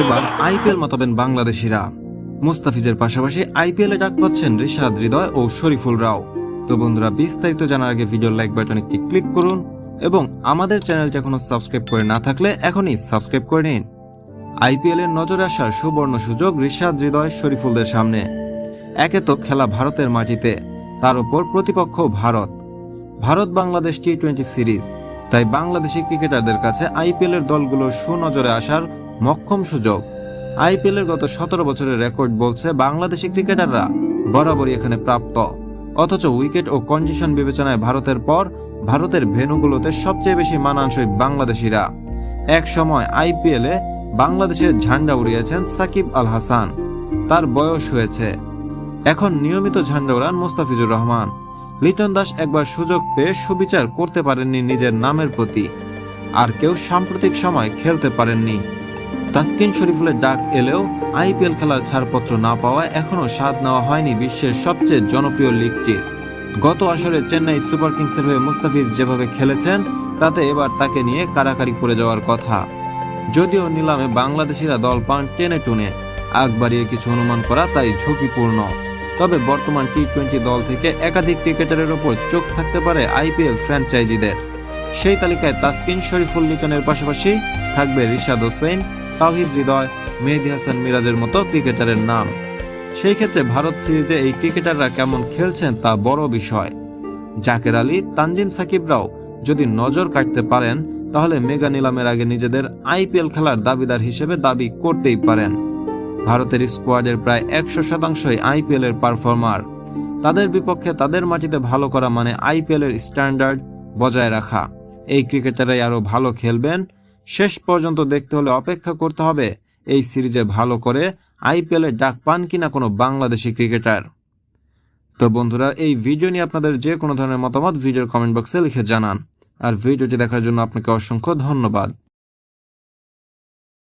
এবার আইপিএল মাতাবেন বাংলাদেশিরা। মুস্তাফিজের পাশাপাশি আইপিএলে ডাক পাচ্ছেন রিশাদ হৃদয় ও শরীফুল রাও। তো বন্ধুরা বিস্তারিত জানার আগে ভিডিও লাইক বাটন একটি ক্লিক করুন এবং আমাদের চ্যানেলটি এখনও সাবস্ক্রাইব করে না থাকলে এখনই সাবস্ক্রাইব করে নিন। আইপিএল এর নজরে আসার সুবর্ণ সুযোগ রিশাদ হৃদয় শরীফুলদের সামনে। একে তো খেলা ভারতের মাটিতে তার উপর প্রতিপক্ষ Bharat. Bharat Bangladesh T twenty series. তাই বাংলাদেশি ক্রিকেটারদের কাছে আইপিএল এর দলগুলোর সুনজরে আসার মক্ষম সুযোগ। আইপিএল এর গত সতেরো বছরের রেকর্ড বলছে বাংলাদেশি ক্রিকেটাররা বরাবরই এখানে প্রাপ্ত। অথচ উইকেট ও কন্ডিশন বিবেচনায় ভারতের পর ভারতের ভেন্যুগুলোতে সবচেয়ে বেশি মানানসই বাংলাদেশিরা। এক সময় আইপিএল এ বাংলাদেশের ঝান্ডা উড়িয়েছেন সাকিব আল হাসান। তার বয়স হয়েছে। এখন নিয়মিত ঝান্ডা উড়ান মুস্তাফিজুর রহমান। লিটন দাস একবার সুযোগ পেয়ে সুবিচার করতে পারেননি নিজের নামের প্রতি। আর কেউ সাম্প্রতিক সময় খেলতে পারেননি। তাসকিন শরীফুলের ডাক এলেও আইপিএল খেলার ছাড়পত্র না পাওয়ায় এখনও স্বাদ নেওয়া হয়নি বিশ্বের সবচেয়ে জনপ্রিয় লিগটির গত আসরে চেন্নাই সুপার কিংসের হয়ে মুস্তাফিজ যেভাবে খেলেছেন, তাতে এবার তাকে নিয়ে কারাকারি করে যাওয়ার কথা। যদিও নিলামে বাংলাদেশিরা দল পান টেনে টুনে আগ বাড়িয়ে কিছু অনুমান করা তাই ঝুঁকিপূর্ণ। তবে বর্তমান টি টোয়েন্টি দল থেকে একাধিক ক্রিকেটারের ওপর চোখ থাকতে পারে আইপিএল ফ্র্যাঞ্চাইজিদের। সেই তালিকায় তাসকিন শরীফুল লিটনের পাশাপাশি থাকবে রিশাদ হোসেন, তাওহিদ হৃদয়, মেহেদি হাসান মিরাজের মতো ক্রিকেটারের নাম। সেই ক্ষেত্রে ভারত সিরিজে এই ক্রিকেটাররা কেমন খেলছেন তা বড় বিষয়। জাকের আলী, তানজিম সাকিবরাও যদি নজর কাটতে পারেন, তাহলে মেগা নিলামের আগে নিজেদের আইপিএল খেলার দাবিদার হিসেবে দাবি করতেই পারেন। ভারতের স্কোয়াডের প্রায় একশো শতাংশই আইপিএল এর পারফর্মার। তাদের বিপক্ষে তাদের মাটিতে ভালো করা মানে আইপিএল এর স্ট্যান্ডার্ড বজায় রাখা। এই ক্রিকেটাররাই আরও ভালো খেলবেন। শেষ পর্যন্ত দেখতে হলে অপেক্ষা করতে হবে, এই সিরিজে ভালো করে আইপিএল এ ডাক পান কিনা কোনো বাংলাদেশি ক্রিকেটার। তো বন্ধুরা, এই ভিডিও নিয়ে আপনাদের যে কোনো ধরনের মতামত ভিডিওর কমেন্ট বক্সে লিখে জানান। আর ভিডিওটি দেখার জন্য আপনাকে অসংখ্য ধন্যবাদ।